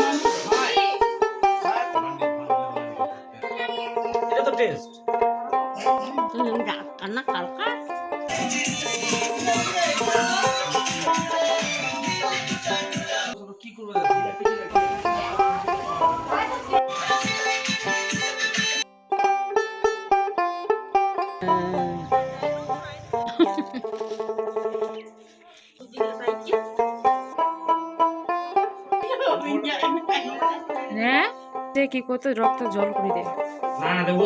এটা কি করতো রক্ত জল করে দেয়? না না দেবো।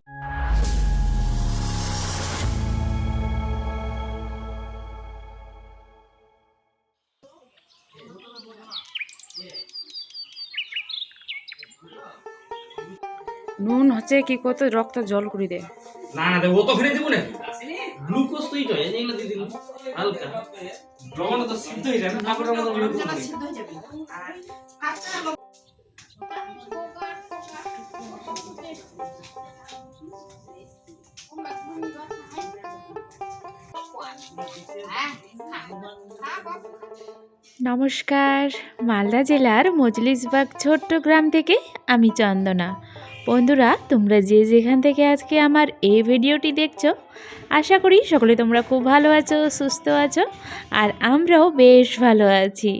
নুন হচ্ছে কি করতো রক্ত জল করে দেয়। না না দেবো। তো ফেলে দেবো না গ্লুকোজ তো এগুলো দিয়ে দিলাম হালকা। লবণ তো সিদ্ধ হয়ে যাবে ঠাকুরের মতো গ্লুকোজ নমস্কার মালদা জেলার মজলিসবাগ ছোট্ট গ্রাম থেকে আমি চন্দনা। বন্ধুরা, তোমরা যে যেখান থেকে আজকে আমার এই ভিডিওটি দেখছ, আশা করি সকলে তোমরা খুব ভালো আছো, সুস্থ আছো, আর আমরাও বেশ ভালো আছি।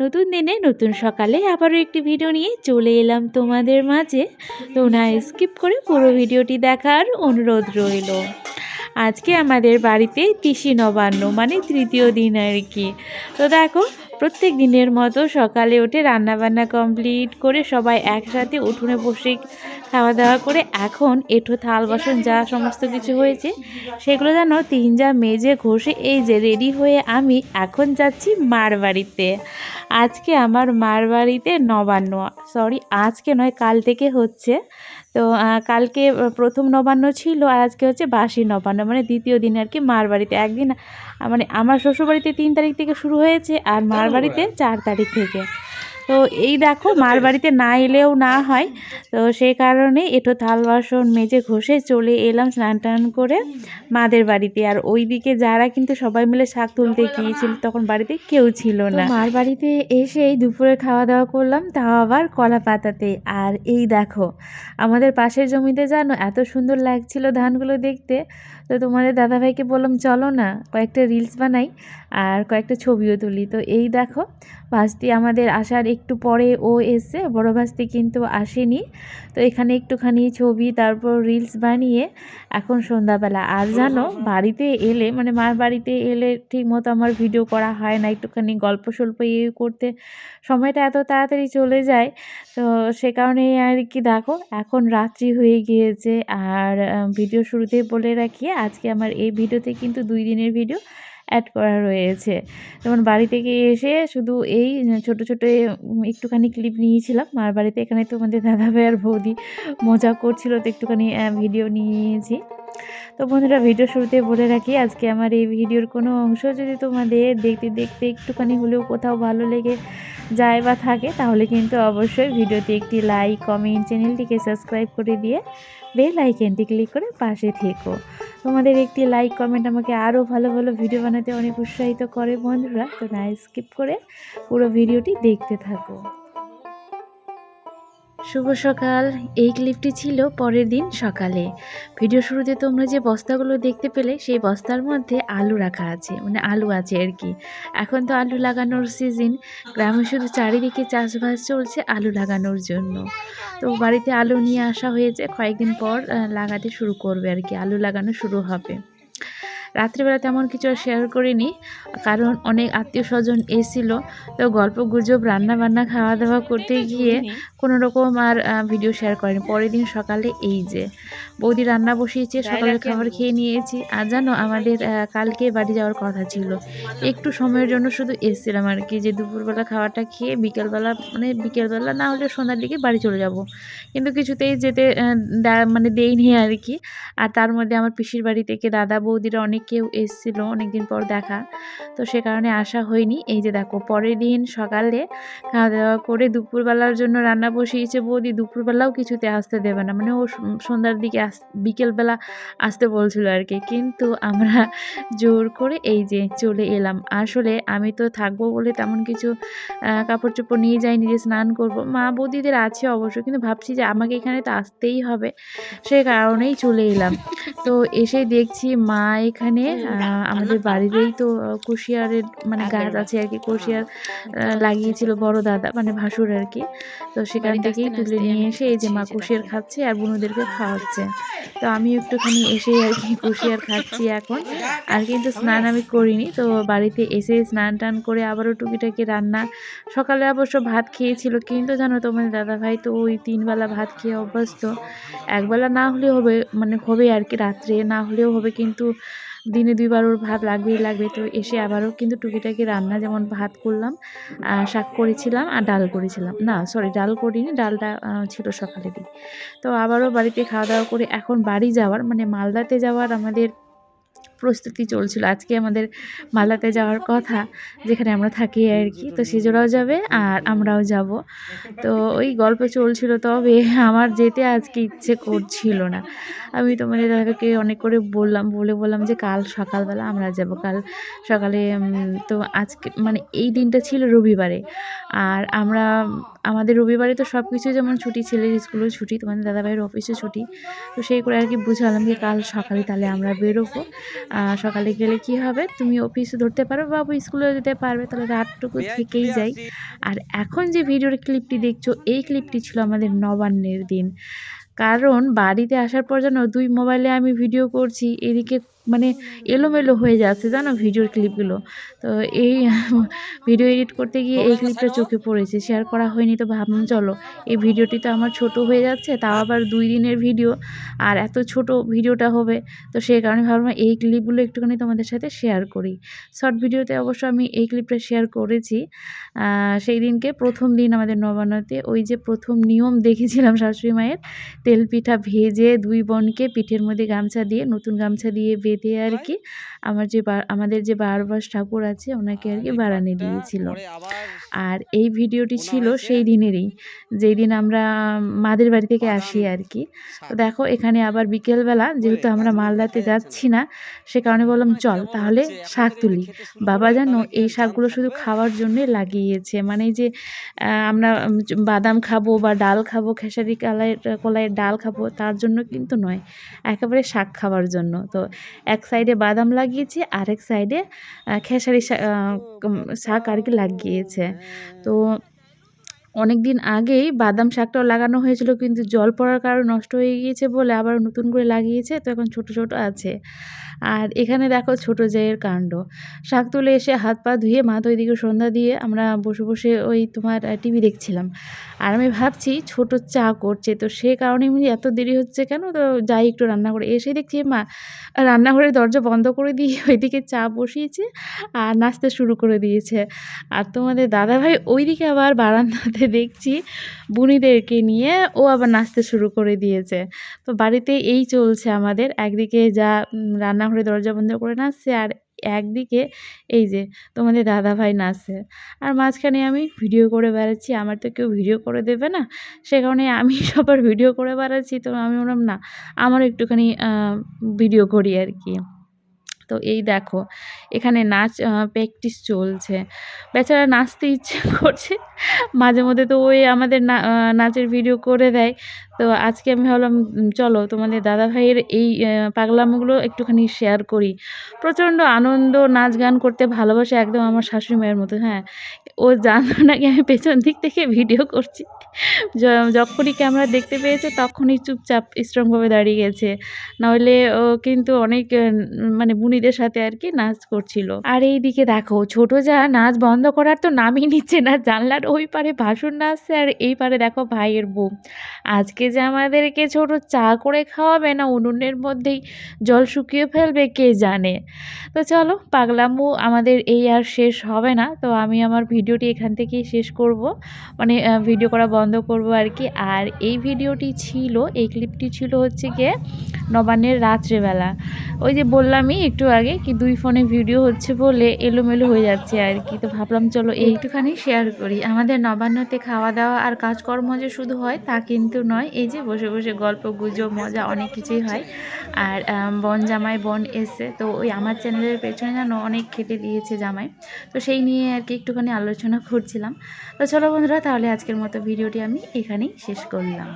নতুন দিনে নতুন সকালে আবারও একটি ভিডিও নিয়ে চলে এলাম তোমাদের মাঝে। তো না স্কিপ করে পুরো ভিডিওটি দেখার অনুরোধ রইল। আজকে আমাদের বাড়িতে তিসি নবান্ন মানে তৃতীয় দিন আর কি। তো দেখো প্রত্যেক দিনের মতো সকালে উঠে রান্নাবান্না কমপ্লিট করে সবাই একসাথে উঠোনে বসে খাওয়া দাওয়া করে এখন এঁঠো, থাল বাসন যা সমস্ত কিছু হয়েছে সেগুলো যেন তিন যা মেজে ঘষে এই যে রেডি হয়ে আমি এখন যাচ্ছি মার বাড়িতে। আজকে আমার মার বাড়িতে নবান্ন। সরি আজকে নয়, কাল থেকে হচ্ছে। তো কালকে প্রথম নবান্ন ছিল আর আজকে হচ্ছে বাসি নবান্ন মানে দ্বিতীয় দিন আর কি মার বাড়িতে। একদিন মানে আমার শ্বশুরবাড়িতে তিন তারিখ থেকে শুরু হয়েছে আর মার বাড়িতে চার তারিখ থেকে। তো এই দেখো মার বাড়িতে না এলেও না হয়। তো সেই কারণে এটো থাল বাসন মেজে ঘষে চলে এলাম স্নান টান করে মাদের বাড়িতে। আর ওই দিকে যারা কিন্তু সবাই মিলে শাক তুলতে গিয়েছিল তখন বাড়িতে কেউ ছিল না। মার বাড়িতে এসেই দুপুরে খাওয়া দাওয়া করলাম তাও আবার কলা পাতাতে। আর এই দেখো আমাদের পাশের জমিতে জানো এত সুন্দর লাগছিল ধানগুলো দেখতে। তো তোমাদের দাদাভাইকে বললাম, চলো না, কয়েকটা রিলস বানাই আর কয়েকটা ছবিও তুলি। তো এই দেখো, ভাস্তি আমাদের আসার একটু পরে ও এসে বড় ভাস্তি কিন্তু আসেনি। তো এখানে একটুখানি ছবি, তারপর রিলস বানিয়ে এখন সন্ধ্যাবেলা। আর জানো, বাড়িতে এলে মানে মার বাড়িতে এলে ঠিক মতো আমার ভিডিও করা হয় না, একটুখানি গল্প স্বল্প ইয়ে করতে সময়টা এত তাড়াতাড়ি চলে যায়। তো সে কারণে আর কি দেখো, এখন রাত্রি হয়ে গিয়েছে। আর ভিডিও শুরুতেই বলে রাখি আজকে আমার এই ভিডিওতে কিন্তু দুই দিনের ভিডিও অ্যাড করা রয়েছে। যেমন বাড়ি থেকে এসে শুধু এই ছোট ছোট একটুখানি ক্লিপ নিয়েছিলাম। মার বাড়িতে এখানে তোমাদের দাদাভাই আর বৌদি মজা করছিল তো একটুখানি ভিডিও নিয়েছি। তো বন্ধুরা ভিডিও শুরুতে বলে রাখি, আজকে আমার এই ভিডিওর কোনো অংশ যদি তোমাদের দেখতে দেখতে একটুখানি হলেও কোথাও ভালো লেগে যায় বা থাকে, তাহলে কিন্তু অবশ্যই ভিডিওতে একটি লাইক কমেন্ট চ্যানেলটিকে সাবস্ক্রাইব করে দিয়ে বেল আইকনটি ক্লিক করে পাশে থেকো। তোমাদের একটি লাইক কমেন্ট আমাকে আরও ভালো ভালো ভিডিও বানাতে অনেক উৎসাহিত করে বন্ধুরা। তো না স্কিপ করে পুরো ভিডিওটি দেখতে থাকো। শুভ সকাল। এই ক্লিপটি ছিল পরের দিন সকালে। ভিডিও শুরুতে তোমরা যে বস্তাগুলো দেখতে পেলে সেই বস্তার মধ্যে আলু রাখা আছে মানে আলু আছে আর কি। এখন তো আলু লাগানোর সিজন গ্রামে শুধু চারিদিকে চাষবাস চলছে আলু লাগানোর জন্য। তো বাড়িতে আলু নিয়ে আসা হয়েছে কয়েকদিন পর লাগাতে শুরু করবে আর কি আলু লাগানো শুরু হবে। রাত্রিবেলা তেমন কিছু আর শেয়ার করিনি কারণ অনেক আত্মীয় স্বজন এসেছিল তো গল্প গুজব রান্না বান্না খাওয়া দাওয়া করতে গিয়ে কোনো রকম আর ভিডিও শেয়ার করেনি। পরের দিন সকালে এই যে বৌদি রান্না বসিয়েছে সকালের খাবার খেয়ে নিয়েছি। আর জানো আমাদের কালকে বাড়ি যাওয়ার কথা ছিল। একটু সময়ের জন্য শুধু এসেছিলাম আর কি যে দুপুরবেলা খাবারটা খেয়ে বিকেলবেলা মানে বিকেলবেলা না হলে সন্ধ্যার দিকে বাড়ি চলে যাব। কিন্তু কিছুতেই যেতে মানে দেয়নি আর কি। আর তার মধ্যে আমার পিসির বাড়ি থেকে দাদা বৌদিরা অনেক কেউ এসেছিল অনেকদিন পর দেখা। তো সে কারণে আসা হয়নি। এই যে দেখো পরের দিন সকালে খাওয়া দাওয়া করে দুপুরবেলার জন্য রান্না বসিয়েছে বৌদি দুপুরবেলাও কিছুতে আসতে দেবে না। মানে ও সন্ধ্যার দিকে আস, বিকেলবেলা আসতে বলছিল আর কি কিন্তু আমরা জোর করে এই যে চলে এলাম। আসলে আমি তো থাকব বলে তেমন কিছু কাপড় চোপড় নিয়ে যাই, নিজে স্নান করব। মা বৌদিদের আছে অবশ্য, কিন্তু ভাবছি যে আমাকে এখানে তো আসতেই হবে। সে কারণেই চলে এলাম। তো এসে দেখছি মা এখানে আমাদের বাড়িতেই তো কুশিয়ারের মানে গাছ আছে আর কি কুশিয়ার লাগিয়েছিল বড় দাদা মানে ভাসুর আর কি তো সেখান থেকেই তুলে নিয়ে এসে এই যে মা কুশিয়ার খাচ্ছে আর বুনুদেরকে খাওয়াচ্ছে। তো আমি একটুখানি এসেই আর কি কুশিয়ার খাচ্ছি এখন। আর কিন্তু স্নান আমি করিনি তো বাড়িতে এসে স্নান টান করে আবারও টুকিটাকি রান্না। সকালে অবশ্য ভাত খেয়েছিল কিন্তু জানো তোমার দাদাভাই তো ওই তিনবেলা ভাত খেয়ে অভ্যস্ত। একবেলা না হলেও হবে মানে হবে আর কি রাত্রে না হলেও হবে কিন্তু দিনে দুইবার ওর ভাত লাগবেই লাগবে। তো এসে আবারও কিন্তু টুকিটাকি রান্না যেমন ভাত করলাম শাক করেছিলাম আর ডাল করেছিলাম। না সরি ডাল করিনি, ডালটা ছিল ছিল সকালেরই তো আবারও বাড়িতে খাওয়া দাওয়া করে এখন বাড়ি যাওয়ার মানে মালদাতে যাওয়ার আমাদের প্রস্তুতি চলছিল। আজকে আমাদের মালদাতে যাওয়ার কথা, যেখানে আমরা থাকি আর কি। তো সেজোরাও যাবে আর আমরাও যাব। তো ওই গল্প চলছিল তবে আমার যেতে আজকে ইচ্ছে করছিল না। আমি তোমাদের দাদাকে অনেক করে বললাম বলে বললাম যে কাল সকালবেলা আমরা যাব। কাল সকালে তো আজকে মানে এই দিনটা ছিল রবিবারে। আর আমরা আমাদের রবিবারে তো সব কিছু যেমন ছুটি ছেলের স্কুলেও ছুটি তোমাদের দাদাভাইয়ের অফিসে ছুটি। তো সেই করে আর কি বুঝালাম যে কাল সকালে তাহলে আমরা বেরোবো। সকালে গেলে কি হবে? তুমি অফিসে ধরতে পারো বাবু স্কুলে যেতে পারবে তাহলে রাতটুকু থেকেই যাই। আর এখন যে ভিডিওর ক্লিপটি দেখছ এই ক্লিপটি ছিল আমাদের নবান্নের দিন। কারণ বাড়িতে আসার পর যেন দুই মোবাইলে আমি ভিডিও করছি এদিকে মানে এলোমেলো হয়ে যাচ্ছে জানো ভিডিওর ক্লিপগুলো তো এই ভিডিও এডিট করতে গিয়ে এই ক্লিপটা চোখে পড়েছে শেয়ার করা হয়নি তো ভাবলাম চলো এই ভিডিওটি তো আমার ছোট হয়ে যাচ্ছে তাও আবার দুই দিনের ভিডিও আর এত ছোট ভিডিওটা হবে। তো সেই কারণে ভাবলাম এই ক্লিপগুলো একটুখানি তোমাদের সাথে শেয়ার করি। শর্ট ভিডিওতে অবশ্য আমি এই ক্লিপটা শেয়ার করেছি সেই দিনকে প্রথম দিন আমাদের নবান্নতে ওই যে প্রথম নিয়ম দেখেছিলাম শাশুড়ি মায়ের তেল পিঠা ভেজে দুই বোনকে পিঠের মধ্যে গামছা দিয়ে নতুন গামছা দিয়ে বেঁধে আর কি আমার যে আমাদের যে বারবাস ঠাকুর আছে ওনাকে আর কি বাড়ানি দিয়েছিল। আর এই ভিডিওটি ছিল সেই দিনেরই যেই দিন আমরা মাদের বাড়ি থেকে আসি আর কি। তো দেখো এখানে আবার বিকেলবেলা যেহেতু আমরা মালদাতে যাচ্ছি না সে কারণে বললাম চল তাহলে শাক তুলি। বাবা জানো এই শাকগুলো শুধু খাওয়ার জন্যে লাগিয়েছে। মানে যে আমরা বাদাম খাব বা ডাল খাব খেসারি কালাইয়ের কলাইয়ের ডাল খাব তার জন্য কিন্তু নয়। একেবারে শাক খাওয়ার জন্য। তো এক সাইডে বাদাম লাগিয়েছে আরেক সাইডে খেসারি শাক আর কি লাগিয়েছে। তো অনেক দিন আগেই বাদাম শাকটাও লাগানো হয়েছিল, কিন্তু জল পড়ার কারণে নষ্ট হয়ে গিয়েছে বলে আবার নতুন করে লাগিয়েছে, তো এখন ছোট ছোট আছে। আর এখানে দেখো ছোট জায়ের কাণ্ড। শাক তুলে এসে হাত পা ধুয়ে মা তো ওইদিকে সন্ধ্যা দিয়ে আমরা বসে বসে ওই তোমার টিভি দেখছিলাম। আর আমি ভাবছি ছোট চা করছে, তো সে কারণে আমি এত দেরি হচ্ছে কেন? তো যাই একটু রান্না করে এসে দেখছি মা, রান্নাঘরের দরজা বন্ধ করে দিয়ে ওইদিকে চা বসিয়েছে আর নাচতে শুরু করে দিয়েছে। আর তোমাদের দাদাভাই ওইদিকে আবার বারান্দাতে দেখছি বুনিদেরকে নিয়ে ও আবার নাচতে শুরু করে দিয়েছে। তো বাড়িতে এই চলছে আমাদের। একদিকে যা রান্নাঘরে দরজা বন্ধ করে নাচছে আর একদিকে এই যে তোমাদের দাদাভাই নাচছে। আর মাঝখানে আমি ভিডিও করে বেড়াচ্ছি। আমার তো কেউ ভিডিও করে দেবে না। সে কারণে আমি সবার ভিডিও করে বেড়াচ্ছি। তো আমি বললাম, না আমার একটুখানি ভিডিও করি আর কি। তো এই দেখো, এখানে নাচ প্র্যাকটিস চলছে। বেচারা নাচতে ইচ্ছে করছে। মাঝে মধ্যে তো ওই আমাদের নাচের ভিডিও করে দেয়। তো আজকে আমি ভাবলাম চলো তোমাদের দাদা ভাইয়ের এই পাগলামোগুলো একটুখানি শেয়ার করি। প্রচণ্ড আনন্দ নাচ গান করতে ভালোবাসে একদম আমার শাশুড়ি মায়ের মতো হ্যাঁ। ও জানতো নাকি আমি পেছন দিক থেকে ভিডিও করছি। যখনই ক্যামেরা দেখতে পেয়েছে তখনই চুপচাপ স্ট্রংভাবে দাঁড়িয়ে গেছে। নাহলে ও কিন্তু অনেক মানে বুনিদের সাথে আর কি নাচ করছিল। আর এই দিকে দেখো, ছোট যা নাচ বন্ধ করার তো নামই নিচ্ছে না। জানলার ওই পারে ভাসুর নাচছে আর এই পারে দেখো ভাইয়ের বউ। আজকে যে আমাদেরকে ছোট চা করে খাওয়াবে না, উনুনের মধ্যেই জল শুকিয়ে ফেলবে, কে জানে? তো চলো, পাগলামু, আমাদের এই আর শেষ হবে না। তো আমি আমার ভিডিওটি এখান থেকেই শেষ করব। মানে ভিডিও করা বন্ধ করব আর কি। আর এই ভিডিওটি ছিল, এই ক্লিপটি ছিল হচ্ছে গিয়ে নবান্নের রাত্রেবেলা। ওই যে বললামই একটু আগে কি দুই ফোনে ভিডিও হচ্ছে বলে এলোমেলো হয়ে যাচ্ছে আর কি। তো ভাবলাম চলো এইটুখানি শেয়ার করি। আমাদের নবান্নতে খাওয়া দাওয়া আর কাজকর্ম যে শুধু হয় তা কিন্তু নয়, এই যে বসে বসে গল্প, গুজব, মজা অনেক কিছুই হয়। আর বন জামাই, বন এসে তো ওই আমার চ্যানেলের পেছনে যেন অনেক খেটে দিয়েছে জামাই। তো সেই নিয়ে আর কি একটুখানি আলোচনা করছিলাম। তো চলো বন্ধুরা তাহলে আজকের মতো ভিডিওটি আমি এখানেই শেষ করলাম।